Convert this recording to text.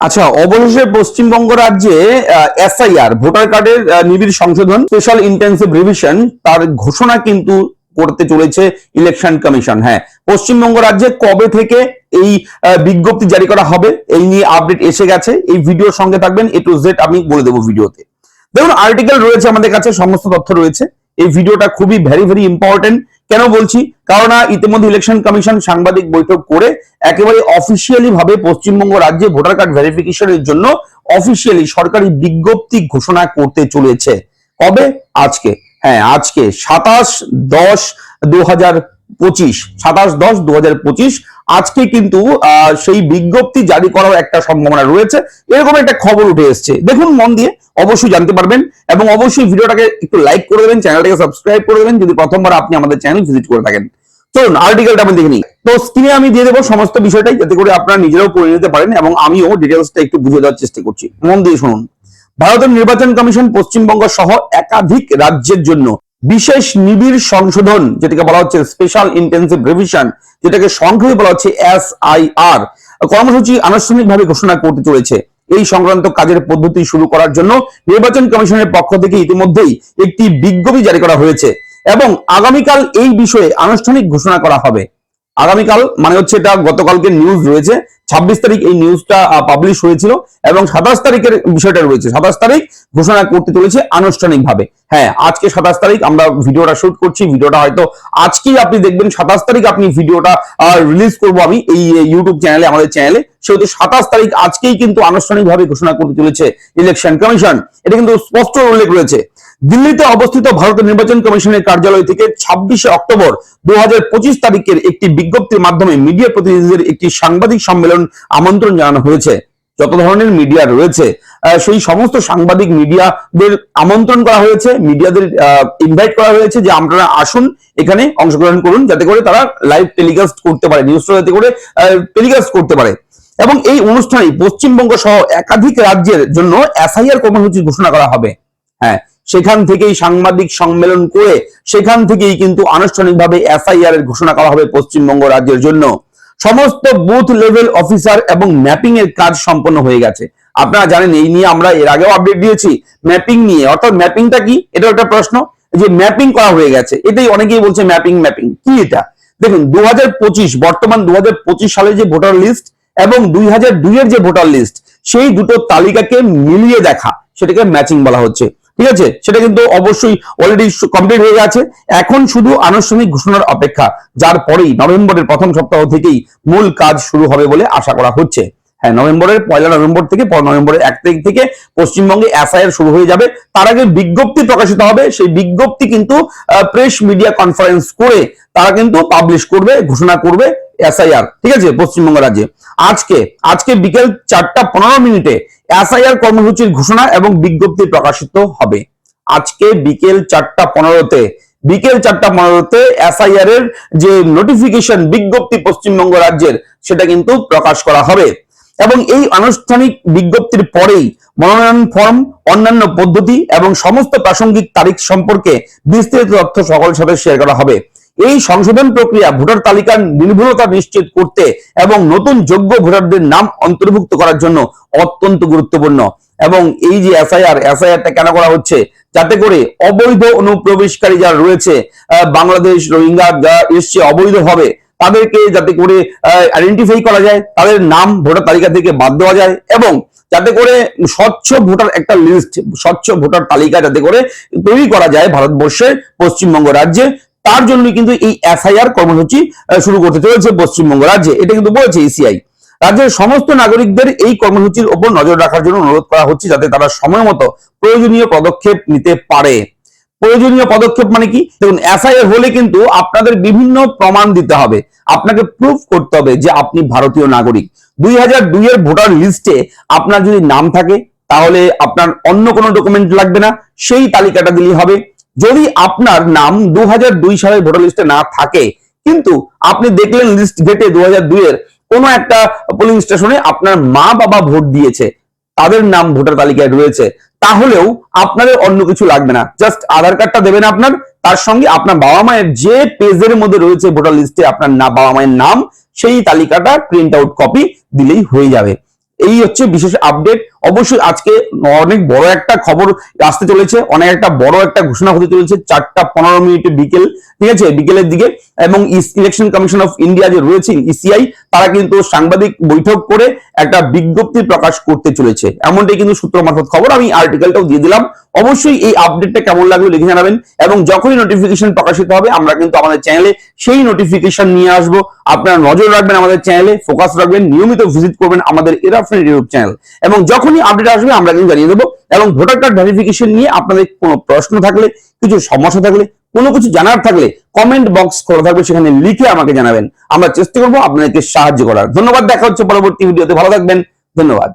আচ্ছা অবশেষে পশ্চিমবঙ্গ রাজ্যে এসআইআর ভোটার কার্ডের নিবিড় সংশোধন স্পেশাল ইন্টেন্সিভ রিভিশন তার ঘোষণা কিন্তু করতে চলেছে ইলেকশন কমিশন হ্যাঁ পশ্চিমবঙ্গ রাজ্যে কবে থেকে এই বিজ্ঞপ্তি জারি করা হবে, এই নিয়ে আপডেট এসে গেছে, এই ভিডিওর সঙ্গে থাকবেন এ টু জেড আমি বলে দেবো ভিডিওতে। দেখুন আর্টিকেল রয়েছে আমাদের কাছে, সমস্ত তথ্য রয়েছে, এই ভিডিওটা খুবই ভেরি ভেরি ইম্পর্টেন্ট কেন বলছি? কারণ ইতিমধ্যে ইলেকশন কমিশন সাংবাদিক বৈঠক করে একেবারে অফিসিয়ালি ভাবে পশ্চিমবঙ্গ রাজ্যে ভোটার কার্ড ভেরিফিকেশনের জন্য অফিসিয়ালি সরকারি বিজ্ঞপ্তি ঘোষণা করতে চলেছে। কবে? আজকে। হ্যাঁ আজকে। সাতাশ দশ দু পঁচিশ, সাতাশ দশ দু হাজার পঁচিশ। আজকে কিন্তু সেই বিজ্ঞপ্তি জারি করার একটা সম্ভাবনা রয়েছে। এরকম একটা খবর উঠে এসছে। দেখুন মন দিয়ে অবশ্যই জানতে পারবেন এবং অবশ্যই ভিডিওটাকে একটু লাইক করে দেবেন, চ্যানেলটাকে সাবস্ক্রাইব করে দেবেন, যদি প্রথমবার আপনি আমাদের চ্যানেল ভিজিট করে থাকেন। চলুন আর্টিকেলটা আমি দেখে নিই। তো স্ক্রিনে আমি দিয়ে দেবো সমস্ত বিষয়টাই, যাতে করে আপনারা নিজেরাও পড়ে নিতে পারেন এবং আমিও ডিটেলসটা একটু বুঝে দেওয়ার চেষ্টা করছি। মন দিয়ে শুনুন। ভারতের নির্বাচন কমিশন পশ্চিমবঙ্গ সহ একাধিক রাজ্যের জন্য বিশেষ নিবিড় সংশোধন, যেটাকে বলা হচ্ছে স্পেশাল ইন্টেন্সিভ রিভিশন যেটাকে সংক্ষেপে বলা হচ্ছে এস আই আর কর্মসূচি আনুষ্ঠানিকভাবে ঘোষণা করতে চলেছে। এই সংক্রান্ত কাজের পদ্ধতি শুরু করার জন্য নির্বাচন কমিশনের পক্ষ থেকে ইতিমধ্যেই একটি বিজ্ঞপ্তি জারি করা হয়েছে এবং আগামীকাল এই বিষয়ে আনুষ্ঠানিক ঘোষণা করা হবে। আগামীকাল মানে হচ্ছে এটা গতকালকে নিউজ রয়েছে, ছাব্বিশ তারিখ এই নিউজটা পাবলিশ হয়েছিল এবং সাতাশ তারিখের বিষয়টা রয়েছে। সাতাশ তারিখ ঘোষণা করতে চলেছে আনুষ্ঠানিকভাবে। হ্যাঁ আজকে সাতাশ তারিখ, আমরা ভিডিওটা শুট করছি, ভিডিওটা হয়তো আজকেই আপনি দেখবেন, সাতাশ তারিখ আপনি ভিডিওটা রিলিজ করব আমি এই ইউটিউব চ্যানেলে আমাদের চ্যানেলে সেহেতু সাতাশ তারিখ আজকেই কিন্তু আনুষ্ঠানিকভাবে ঘোষণা করতে চলেছে ইলেকশন কমিশন এটা কিন্তু স্পষ্ট উল্লেখ রয়েছে। দিল্লিতে অবস্থিত ভারতের নির্বাচন কমিশনের কার্যালয় থেকে ছাব্বিশে অক্টোবর দুই হাজার পঁচিশ তারিখের একটি বিজ্ঞপ্তির মাধ্যমে মিডিয়া প্রতিনিধিদের একটি সাংবাদিক সম্মেলন আমন্ত্রণ জানানো হয়েছে। যত ধরনের মিডিয়া রয়েছে সেই সমস্ত সাংবাদিক মিডিয়াদের আমন্ত্রণ করা হয়েছে, মিডিয়াদের ইনভাইট করা হয়েছে যে আপনারা আসুন, এখানে অংশগ্রহণ করুন, যাতে করে তারা লাইভ টেলিকাস্ট করতে পারে নিউজটা যাতে করে টেলিকাস্ট করতে পারে। এবং এই অনুষ্ঠানে পশ্চিমবঙ্গ সহ একাধিক রাজ্যের জন্য এসআইআর কর্মসূচি ঘোষণা করা হবে। হ্যাঁ সেখান থেকেই সাংবাদিক সম্মেলন করে সেখান থেকেই কিন্তু আনুষ্ঠানিকভাবে এসআইআর এর ঘোষণা করা হবে পশ্চিমবঙ্গ রাজ্যের জন্য। সমস্ত বুথ লেভেল অফিসার এবং ম্যাপিং এর কাজ সম্পন্ন হয়ে গেছে। আপনারা জানেন, এই নিয়ে আমরা এর আগেও আপডেট দিয়েছি। ম্যাপিং নিয়ে, অর্থাৎ ম্যাপিংটা কি? এটা একটা প্রশ্ন। যে ম্যাপিং করা হয়ে গেছে। এটাই অনেকেই বলছে ম্যাপিং ম্যাপিং কি এটা? দেখুন দু হাজার পঁচিশ, বর্তমান দু হাজার পঁচিশ সালে যে ভোটার লিস্ট এবং দুই হাজার দুই এর যে ভোটার লিস্ট সেই দুটো তালিকাকে মিলিয়ে দেখা, সেটাকে ম্যাচিং বলা হচ্ছে। ঠিক আছে? সেটা কিন্তু অবশ্যই অলরেডি কমপ্লিট হয়ে গেছে। এখন শুধু আনুষ্ঠানিক ঘোষণার অপেক্ষা, যার পরেই নভেম্বরের প্রথম সপ্তাহ থেকেই মূল কাজ শুরু হবে বলে আশা করা হচ্ছে। হ্যাঁ নভেম্বরের পয়লা নভেম্বর থেকে নভেম্বরের এক তারিখ থেকে পশ্চিমবঙ্গে এসআইআর শুরু হয়ে যাবে। তার আগে বিজ্ঞপ্তি প্রকাশিত হবে। সেই বিজ্ঞপ্তি কিন্তু প্রেস মিডিয়া কনফারেন্স করে তারা কিন্তু পাবলিশ করবে, ঘোষণা করবে। এসআইআর ঠিক আছে, পশ্চিমবঙ্গ রাজ্যে। আজকে আজকে বিকেল চারটা পনেরো মিনিটে এসআইআর কর্মসূচির ঘোষণা এবং বিজ্ঞপ্তি প্রকাশিত হবে। আজকে বিকেল চারটা পনেরোতে, বিকেল চারটা পনেরোতে এসআইআর এর যে নোটিফিকেশন বিজ্ঞপ্তি পশ্চিমবঙ্গ রাজ্যের, সেটা কিন্তু প্রকাশ করা হবে। এবং এই আনুষ্ঠানিক বিজ্ঞপ্তির পরেই মনোনয়ন ফর্ম, অন্যান্য পদ্ধতি এবং সমস্ত প্রাসঙ্গিক তারিখ সম্পর্কে বিস্তারিত তথ্য সকল সাথে শেয়ার করা হবে। এই সংশোধন প্রক্রিয়া ভোটার তালিকার নির্ভুলতা নিশ্চিত করতে এবং নতুন যোগ্য ভোটারদের নাম অন্তর্ভুক্ত করার জন্য অত্যন্ত গুরুত্বপূর্ণ। এবং এই যে এসআইআর, এসআইআরটা কেন করা হচ্ছে? যাতে করে অবৈধ অনুপ্রবেশকারী যারা রয়েছে বাংলাদেশ, রোহিঙ্গা যারা এসছে অবৈধভাবে, তাদেরকে যাতে করে আইডেন্টিফাই করা যায়, তাদের নাম ভোটার তালিকা থেকে বাদ দেওয়া যায় এবং যাতে করে স্বচ্ছ ভোটার একটা লিস্ট স্বচ্ছ ভোটার তালিকা যাতে করে তৈরি করা যায় ভারতবর্ষের পশ্চিমবঙ্গ রাজ্যে। তার জন্য কিন্তু এই এসআইআর কর্মসূচি শুরু করতে চলেছে পশ্চিমবঙ্গ রাজ্যে। এটা কিন্তু বলেছে ইসিআই রাজ্যের সমস্ত নাগরিকদের এই কর্মসূচির উপর নজর রাখার জন্য অনুরোধ করা হচ্ছে যাতে তারা সময় মতো প্রয়োজনীয় পদক্ষেপ নিতে পারে। প্রয়োজনীয় পদক্ষেপ মানে কি? দেখুন এসআইআর হলে কিন্তু আপনাদের বিভিন্ন প্রমাণ দিতে হবে। আপনাকে প্রুফ করতে হবে যে আপনি ভারতীয় নাগরিক। দুই হাজার দুই এর ভোটার লিস্টে আপনার যদি নাম থাকে, তাহলে আপনার অন্য কোনো ডকুমেন্ট লাগবে না। সেই তালিকাটা দিলেই হবে। যদি আপনার নাম দু সালের ভোটার লিস্টে না থাকে, কিন্তু আপনি দেখলেন লিস্ট ঘেটে দু এর কোনো একটা পোলিং স্টেশনে আপনার মা বাবা ভোট দিয়েছে, তাদের নাম ভোটার তালিকায় রয়েছে, তাহলেও আপনাদের অন্য কিছু লাগবে না। জাস্ট আধার কার্ডটা দেবেন আপনার, তার সঙ্গে আপনার বাবা মায়ের যে পেজের মধ্যে রয়েছে ভোটার লিস্টে আপনার না, বাবা মায়ের নাম, সেই তালিকাটা প্রিন্ট আউট কপি দিলেই হয়ে যাবে। এই হচ্ছে বিশেষ আপডেট অবশ্যই আজকে অনেক বড় একটা খবর আসতে চলেছে, অনেক একটা বড় একটা ঘোষণা হতে চলেছে চারটা পনেরো মিনিটে বিকেল, ঠিক আছে? বিকেলের দিকে এবং ইলেকশন কমিশন অফ ইন্ডিয়া যে রয়েছে ইসিআই তারা কিন্তু সাংবাদিক বৈঠক করে একটা বিজ্ঞপ্তি প্রকাশ করতে চলেছে। এমনটাই কিন্তু সূত্র মারফত খবর, আমি আর্টিকেলটাও দিয়ে দিলাম। অবশ্যই এই আপডেটটা কেমন লাগল লিখে জানাবেন এবং যখনই নোটিফিকেশন প্রকাশিত হবে, আমরা কিন্তু আমাদের চ্যানেলে সেই নোটিফিকেশন নিয়ে আসব। আপনারা নজর রাখবেন আমাদের চ্যানেলে ফোকাস রাখবেন, নিয়মিত ভিজিট করবেন আমাদের এরা ফ্রেন্ড ইউটিউব চ্যানেল এবং যখনই আপডেট আসবে, আমরা কিন্তু জানিয়ে দেবো। এবং ভোটার কার্ড ভেরিফিকেশন নিয়ে আপনাদের কোনো প্রশ্ন থাকলে, কিছু সমস্যা থাকলে, কোনো কিছু জানার থাকলে কমেন্ট বক্স খোলা থাকবে, সেখানে লিখে আমাকে জানাবেন। আমরা চেষ্টা করব আপনাদেরকে সাহায্য করার। ধন্যবাদ, দেখা হচ্ছে পরবর্তী ভিডিওতে ভালো থাকবেন। ধন্যবাদ।